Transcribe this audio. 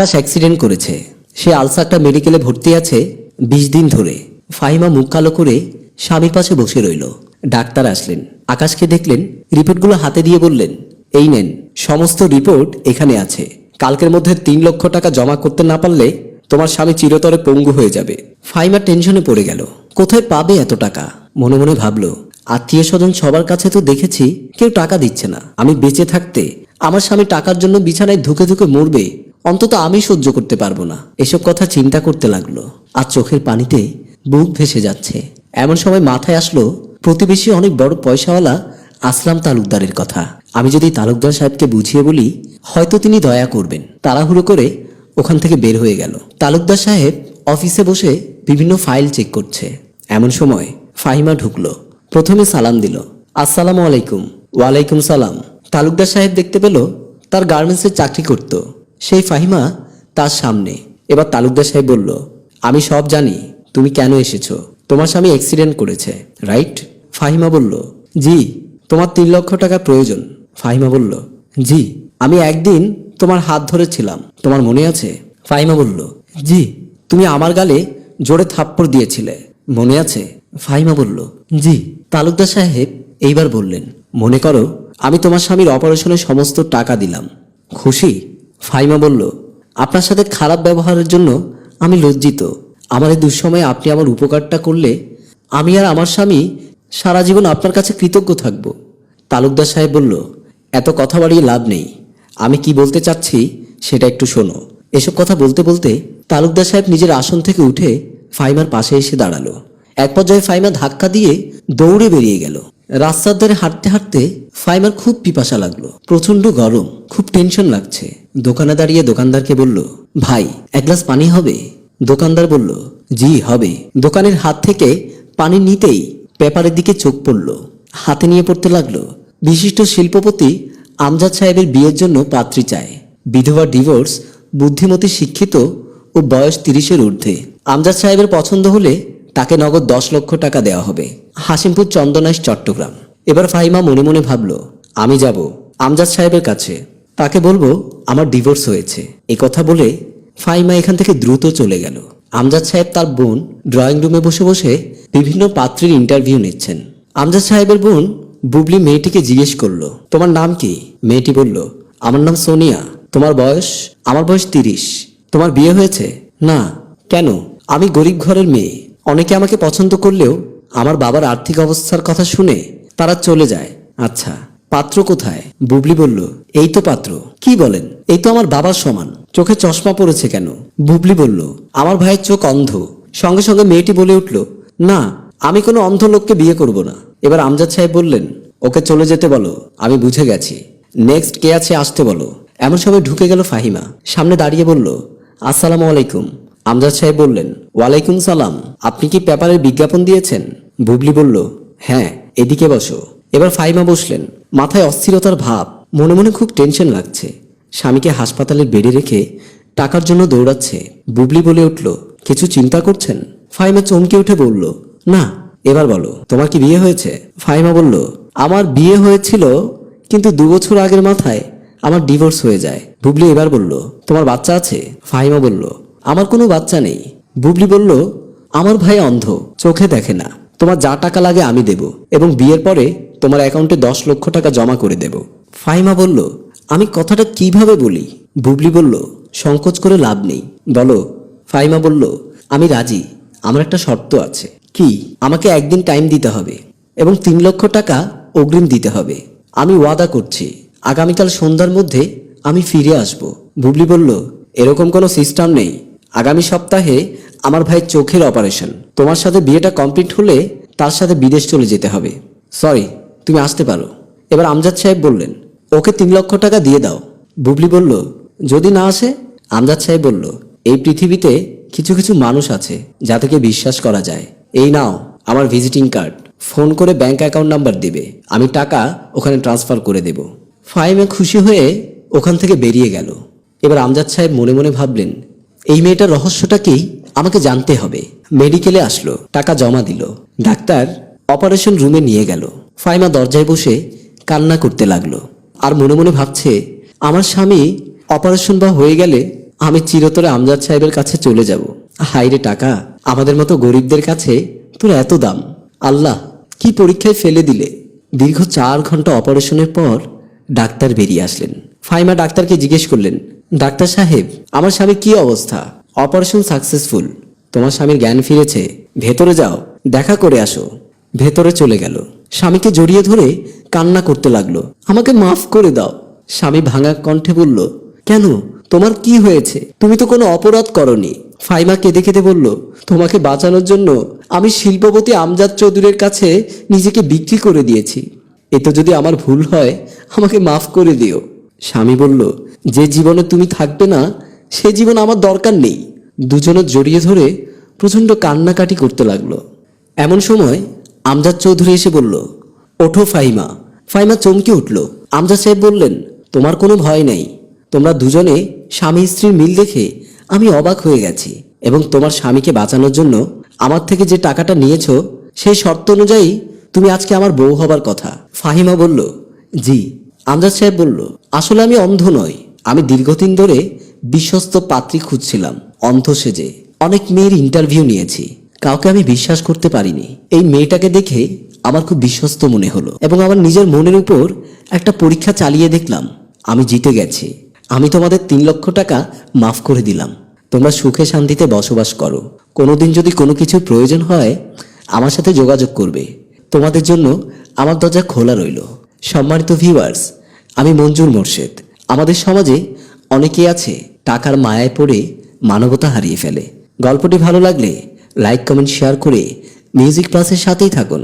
আকাশ accident করেছে। সে আলসারটা মেডিকেলে ভর্তি আছে বিশ দিন ধরে। ফাহিমা মুখ কালো করে স্বামীর পাশে বসে রইল। ডাক্তার আসলেন। আকাশকে দেখলেন, রিপোর্টগুলো হাতে দিয়ে বললেন, এই নেন, সমস্ত রিপোর্ট এখানে আছে। কালকের মধ্যে তিন লক্ষ টাকা জমা করতে না পারলে তোমার স্বামী চিরতরে পঙ্গু হয়ে যাবে। ফাইমা টেনশনে পড়ে গেল। কোথায় পাবে এত টাকা? মনে মনে ভাবলো, আত্মীয় স্বজন সবার কাছে তো দেখেছি, কেউ টাকা দিচ্ছে না। আমি বেঁচে থাকতে আমার স্বামী টাকার জন্য বিছানায় ধুকে ধুকে মরবে অন্তত আমি সহ্য করতে পারব না। এসব কথা চিন্তা করতে লাগল। আর চোখের পানিতে বুক ভেসে যাচ্ছে। এমন সময় মাথায় আসলো, প্রতিবেশী অনেক বড় পয়সাওয়ালা আসলাম তালুকদারের কথা। আমি যদি তালুকদার সাহেবকে বুঝিয়ে বলি, হয়তো তিনি দয়া করবেন। তাড়াহুড়ো করে ওখান থেকে বের হয়ে গেল। তালুকদার সাহেব অফিসে বসে বিভিন্ন ফাইল চেক করছে। এমন সময় ফাহিমা ঢুকলো। প্রথমে সালাম দিল, আসসালামু আলাইকুম। ওয়ালাইকুম সালাম। তালুকদার সাহেব দেখতে পেল, তার গার্মেন্টসের চাকরি করত। সেই ফাহিমা তার সামনে। এবার তালুকদার সাহেব বলল, আমি সব জানি, তুমি কেন এসেছ? তোমার স্বামী অ্যাক্সিডেন্ট করেছে রাইট ফাহিমা বলল, জি, তোমার তিন লক্ষ টাকা প্রয়োজন। ফাহিমা বলল, জি, আমি একদিন তোমার হাত ধরেছিলাম, তোমার মনে আছে? ফাহিমা বলল, জি, তুমি আমার গালে জোরে থাপ্পড় দিয়েছিলে, মনে আছে? ফাহিমা বলল, জি। তালুকদার সাহেব এইবার বললেন, মনে করো, আমি তোমার স্বামীর অপারেশনের সমস্ত টাকা দিলাম, খুশি? ফাহিমা বলল, আপনার সাথে খারাপ ব্যবহারের জন্য আমি লজ্জিত। আমার এই দুঃসময়ে আপনি আমার উপকারটা করলে আমি আর আমার স্বামী সারা জীবন আপনার কাছে কৃতজ্ঞ থাকব। তালুকদার সাহেব বলল, এত কথা বাড়িয়ে লাভ নেই। আমি কি বলতে চাচ্ছি সেটা একটু শোনো। এসব কথা বলতে বলতে তালুকদার সাহেব নিজের আসন থেকে উঠে ফাইমার পাশে এসে দাঁড়াল। এক পর্যায়ে ফাইমা ধাক্কা দিয়ে দৌড়ে বেরিয়ে গেল। রাস্তার ধারে হাঁটতে হাঁটতে ফাইমার খুব পিপাসা লাগল। প্রচণ্ড গরম, খুব টেনশন লাগছে। দোকানে দাঁড়িয়ে দোকানদারকে বলল, ভাই, এক গ্লাস পানি হবে? দোকানদার বলল, জি, হবে। দোকানের হাত থেকে পানি নিতেই পেপারের দিকে চোখ পড়ল। হাতে নিয়ে পড়তে লাগল, বিশিষ্ট শিল্পপতি আমজাদ সাহেবের বিয়ের জন্য পাত্রী চায়। বিধবা ডিভোর্স, বুদ্ধিমতী শিক্ষিত ও বয়স তিরিশের ঊর্ধ্বে। আমজাদ সাহেবের পছন্দ হলে তাকে নগদ দশ লক্ষ টাকা দেওয়া হবে। হাসিমপুর চন্দনাইশ চট্টগ্রাম। এবার ফাহিমা মনে মনে ভাবল, আমি যাব। আমজাদ সাহেবের কাছে তাকে বলব, আমার ডিভোর্স হয়েছে। এ কথা বলে ফাইমা এখান থেকে দ্রুত চলে গেল। আমজাদ সাহেব তার বোন ড্রয়িং রুমে বসে বসে বিভিন্ন পাত্রীর ইন্টারভিউ নিচ্ছেন। আমজাদ সাহেবের বোন বুবলি মেয়েটিকে জিজ্ঞেস করল, তোমার নাম কি? মেয়েটি বলল, আমার নাম সোনিয়া। তোমার বয়স? আমার বয়স তিরিশ। তোমার বিয়ে হয়েছে? না। কেন? আমি গরিব ঘরের মেয়ে। অনেকে আমাকে পছন্দ করলেও আমার বাবার আর্থিক অবস্থার কথা শুনে তারা চলে যায়। আচ্ছা। পাত্র কোথায়? বুবলি বলল, এই তো পাত্র। কি বলেন? এই তো আমার বাবার সমান। চোখে চশমা পড়েছে কেন? বুবলি বলল, আমার ভাইয়ের চোখ অন্ধ। সঙ্গে সঙ্গে মেয়েটি বলে উঠল, না, আমি কোনো অন্ধ লোককে বিয়ে করব না। এবার আমজাদ সাহেব বললেন, ওকে চলে যেতে বলো, আমি বুঝে গেছি। নেক্সট কে আছে আসতে বলো। এমন সময় ঢুকে গেল ফাহিমা। সামনে দাঁড়িয়ে বলল, আসসালামু আলাইকুম। আমজাদ সাহেব বললেন, ওয়ালাইকুম সালাম, আপনি কি পেপারের বিজ্ঞাপন দিয়েছেন? বুবলি বলল হ্যাঁ এদিকে বসো। এবার ফাইমা বসলেন মাথায় অস্থিরতার ভাব, মনে মনে খুব টেনশন লাগছে। স্বামীকে হাসপাতালে বেডে রেখে টাকার জন্য দৌড়াচ্ছে। বুবলি বলে উঠল, কিছু চিন্তা করছেন? ফাইমা চমকে উঠে বলল, না, এবার বলো, তোমার কি বিয়ে হয়েছে? ফাইমা বলল, আমার বিয়ে হয়েছিল, কিন্তু দু বছর আগের মাথায় আমার ডিভোর্স হয়ে যায়। বুবলি এবার বলল, তোমার বাচ্চা আছে? ফাহিমা বলল, আমার কোনো বাচ্চা নেই। বুবলি বলল, আমার ভাই অন্ধ, চোখে দেখে না। তোমার যা টাকা লাগে আমি দেব এবং বিয়ের পরে তোমার অ্যাকাউন্টে দশ লক্ষ টাকা জমা করে দেব। ফাইমা বলল, আমি কথাটা কীভাবে বলি? বুবলি বলল, সংকোচ করে লাভ নেই। বলো ফাইমা বলল, আমি রাজি, আমার একটা শর্ত আছে। কি? আমাকে একদিন টাইম দিতে হবে এবং তিন লক্ষ টাকা অগ্রিম দিতে হবে। আমি ওয়াদা করছি, আগামীকাল সন্ধ্যার মধ্যে আমি ফিরে আসব। বুবলি বলল, এরকম কোনো সিস্টেম নেই। আগামী সপ্তাহে আমার ভাইয়ের চোখের অপারেশন তোমার সাথে বিয়েটা কমপ্লিট হলে তার সাথে বিদেশ চলে যেতে হবে। সরি তুমি আসতে পারো। এবার আমজাদ সাহেব বললেন, ওকে তিন লক্ষ টাকা দিয়ে দাও। বুবলি বলল, যদি না আসে? আমজাদ সাহেব বলল, এই পৃথিবীতে কিছু কিছু মানুষ আছে যাদেরকে বিশ্বাস করা যায়। এই নাও আমার ভিজিটিং কার্ড। ফোন করে ব্যাংক অ্যাকাউন্ট নাম্বার দেবে। আমি টাকা ওখানে ট্রান্সফার করে দেব। ফাইমে খুশি হয়ে ওখান থেকে বেরিয়ে গেল। এবার আমজাদ সাহেব মনে মনে ভাবলেন, এই মেয়েটার রহস্যটাকেই আমাকে জানতে হবে। মেডিকেলে আসলো, টাকা জমা দিল। ডাক্তার অপারেশন রুমে নিয়ে গেল। ফাইমা দরজায় বসে কান্না করতে লাগল আর মনে মনে ভাবছে, আমার স্বামী অপারেশন বা হয়ে গেলে আমি চিরতরে আমজাদ সাহেবের কাছে চলে যাব। হাইরে টাকা, আমাদের মতো গরিবদের কাছে তোর এত দাম। আল্লাহ, কি পরীক্ষায় ফেলে দিলে? দীর্ঘ চার ঘণ্টা অপারেশনের পর ডাক্তার বেরিয়ে আসলেন। ফাইমা ডাক্তারকে জিজ্ঞেস করলেন, ডাক্তার সাহেব, আমার স্বামীর কি অবস্থা? Operation successful. তোমার স্বামীর জ্ঞান ফিরেছে। ভেতরে যাও, দেখা করে আসো। ভেতরে চলে গেল। স্বামীকে জড়িয়ে ধরে কান্না করতে লাগল। আমাকে মাফ করে দাও, স্বামী ভাঙা কণ্ঠে বলল। কেন? তোমার কি হয়েছে? তুমি তো কোনো অপরাধ করনি। ফাইমা কেঁদে কেঁদে বলল, তোমাকে বাঁচানোর জন্য আমি শিল্পপতি আমজাদ চৌধুরীর কাছে নিজেকে বিক্রি করে দিয়েছি। এতে যদি আমার ভুল হয়, আমাকে মাফ করে দিও। স্বামী বলল, যে জীবনে তুমি থাকবে না, সে জীবন আমার দরকার নেই। দুজনে জড়িয়ে ধরে প্রচণ্ড কান্নাকাটি করতে লাগল। এমন সময় আমজাদ চৌধুরী এসে বলল, ওঠো ফাইমা ফাইমা চমকে উঠল। আমজাদ সাহেব বললেন, তোমার কোনো ভয় নেই। তোমরা দুজনে স্বামী স্ত্রীর মিল দেখে আমি অবাক হয়ে গেছি এবং তোমার স্বামীকে বাঁচানোর জন্য আমার থেকে যে টাকাটা নিয়েছ, সেই শর্ত অনুযায়ী তুমি আজকে আমার বউ হবার কথা। ফাহিমা বলল, জি। আমজাদ সাহেব বলল, আসলে আমি অন্ধ নই। আমি দীর্ঘদিন ধরে বিশ্বস্ত পাত্রী খুঁজছিলাম, অন্ধ সেজে। অনেক মেয়ের ইন্টারভিউ নিয়েছি। কাউকে আমি বিশ্বাস করতে পারিনি। এই মেয়েটাকে দেখে আমার খুব বিশ্বস্ত মনে হলো এবং আমার নিজের মনের উপর একটা পরীক্ষা চালিয়ে দেখলাম, আমি জিতে গেছি। আমি তোমাদের তিন লক্ষ টাকা মাফ করে দিলাম। তোমরা সুখে শান্তিতে বসবাস করো। কোনোদিন যদি কোনো কিছুর প্রয়োজন হয়, আমার সাথে যোগাযোগ করবে। তোমাদের জন্য আমার দরজা খোলা রইল। সম্মানিত ভিউয়ার্স আমি মঞ্জুর মোর্শেদ। আমাদের সমাজে অনেকেই আছে, টাকার মায়ায় পড়ে মানবতা হারিয়ে ফেলে। গল্পটি ভালো লাগলে লাইক কমেন্ট শেয়ার করে মিউজিক প্লাসের সাথেই থাকুন।